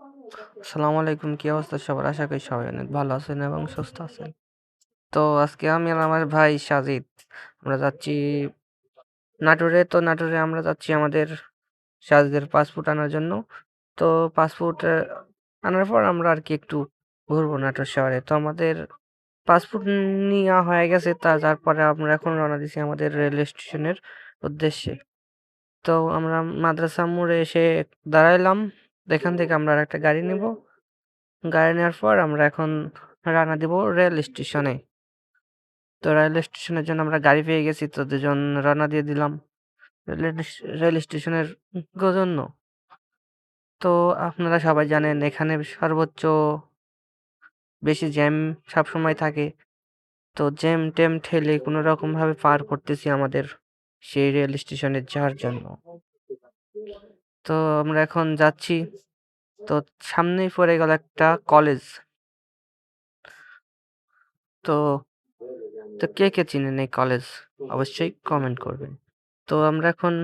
আসসালামু আলাইকুম কি অবস্থা সবার? আশা করি সবাই অনেক ভালো আছেন এবং সুস্থ আছেন। তো আজকে আমি আর আমার ভাই সাজিদ, আমরা যাচ্ছি নাটোরে। তো নাটোরে আমরা যাচ্ছি আমাদের সাজিদের পাসপোর্ট আনার জন্য। তো পাসপোর্ট আনার পর আমরা আর কি একটু ঘুরবো নাটোর শহরে। তো আমাদের পাসপোর্ট নেওয়া হয়ে গেছে তা তারপরে আমরা এখন রওনা দিছি আমাদের রেল স্টেশনের উদ্দেশ্যে। তো আমরা মাদ্রাসা মোড়ে এসে দাঁড়াইলাম। এখান থেকে আমরা আর একটা গাড়ি নেব। গাড়ি নেওয়ার পর আমরা এখন রানা দিব রেল স্টেশনে। তো রেল স্টেশনের জন্য আমরা গাড়ি পেয়ে গেছি, তো দুজন রানা দিয়ে দিলাম। রেল স্টেশনের জন্য তো আপনারা সবাই জানেন, এখানে সর্বোচ্চ বেশি জ্যাম সবসময় থাকে। তো জ্যাম ট্যাম ঠেলে কোনো রকম ভাবে পার করতেছি আমাদের সেই রেল স্টেশনে যাওয়ার জন্য। তো আমরা এখন যাচ্ছি। তো সামনেই পড়ে গেল একটা কলেজ তো তো কে কে চিনেন এই কলেজ অবশ্যই কমেন্ট করবেন। তো আমরা এখন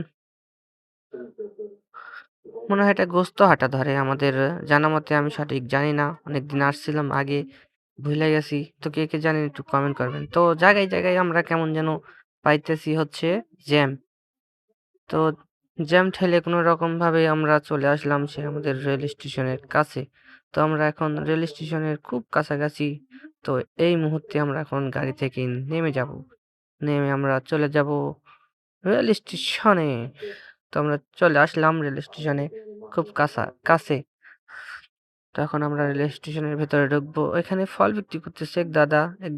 মনে হয় এটা গোস্ত গোস্তহাটা ধরে। আমাদের জানা মতে আমি সঠিক জানি না। অনেকদিন আসছিলাম আগে, ভুলে গেছি। তো কে কে জানেন একটু কমেন্ট করবেন। তো জায়গায় জায়গায় আমরা কেমন যেন পাইতেছি হচ্ছে জ্যাম তো জ্যাম ঠেলে কোনো রকম ভাবে আমরা চলে আসলাম সে আমাদের রেল স্টেশনের কাছে। তো আমরা এখন রেল স্টেশনের খুব কাছাকাছি। তো এই মুহূর্তে আমরা এখন গাড়ি থেকে নেমে যাব। নেমে আমরা চলে যাব রেল স্টেশনে। তো আমরা চলে আসলাম রেল স্টেশনে খুব কাছা, কাছে। তো এখন আমরা রেল স্টেশনের ভেতরে ঢুকবো। এখানে ফল বিক্রি করতেছে এক দাদা। এক,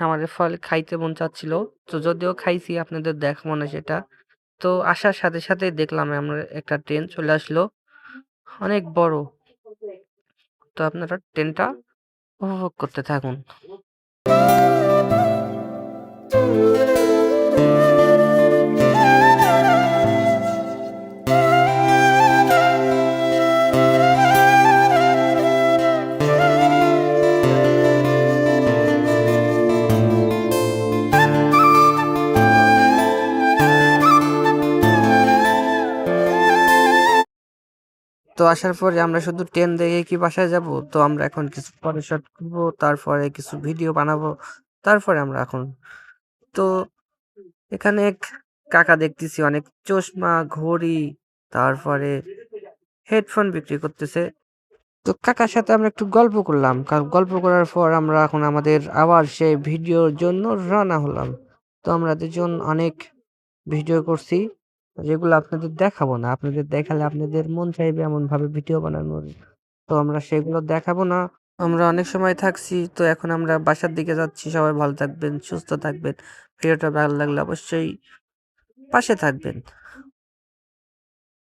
আমাদের ফল খাইতে মন চাচ্ছিল। তো যদিও খাইছি, আপনাদের দেখাবো না সেটা। তো আসার সাথে সাথে দেখলাম আমরা একটা ট্রেন চলে আসলো। অনেক বড়। তো আপনারা ট্রেনটা উপভোগ করতে থাকুন। তো আসার পরে আমরা শুধু ট্রেন দেখে কি বাসায় যাব? তো আমরা এখন কিছু পরে শট করব, তারপরে কিছু ভিডিও বানাবো, তারপরে আমরা এখন। তো এখানে এক কাকা দেখতেছি, অনেক চশমা, ঘড়ি, তারপরে হেডফোন বিক্রি করতেছে। তো কাকার সাথে আমরা একটু গল্প করলাম গল্প করার পর আমরা এখন আমাদের আবার সেই ভিডিওর জন্য রওনা হলাম। তো আমরা দুজন অনেক ভিডিও করছি। যেগুলো আপনাদের দেখাবো না। আপনাদের দেখালে আপনাদের মন চাইবে এমন ভাবে ভিডিও বানানোর। তো আমরা সেগুলো দেখাবো না। আমরা অনেক সময় থাকছি, তো এখন আমরা বাসার দিকে যাচ্ছি। সবাই ভালো থাকবেন, সুস্থ থাকবেন। ভিডিওটা ভালো লাগলে অবশ্যই পাশে থাকবেন।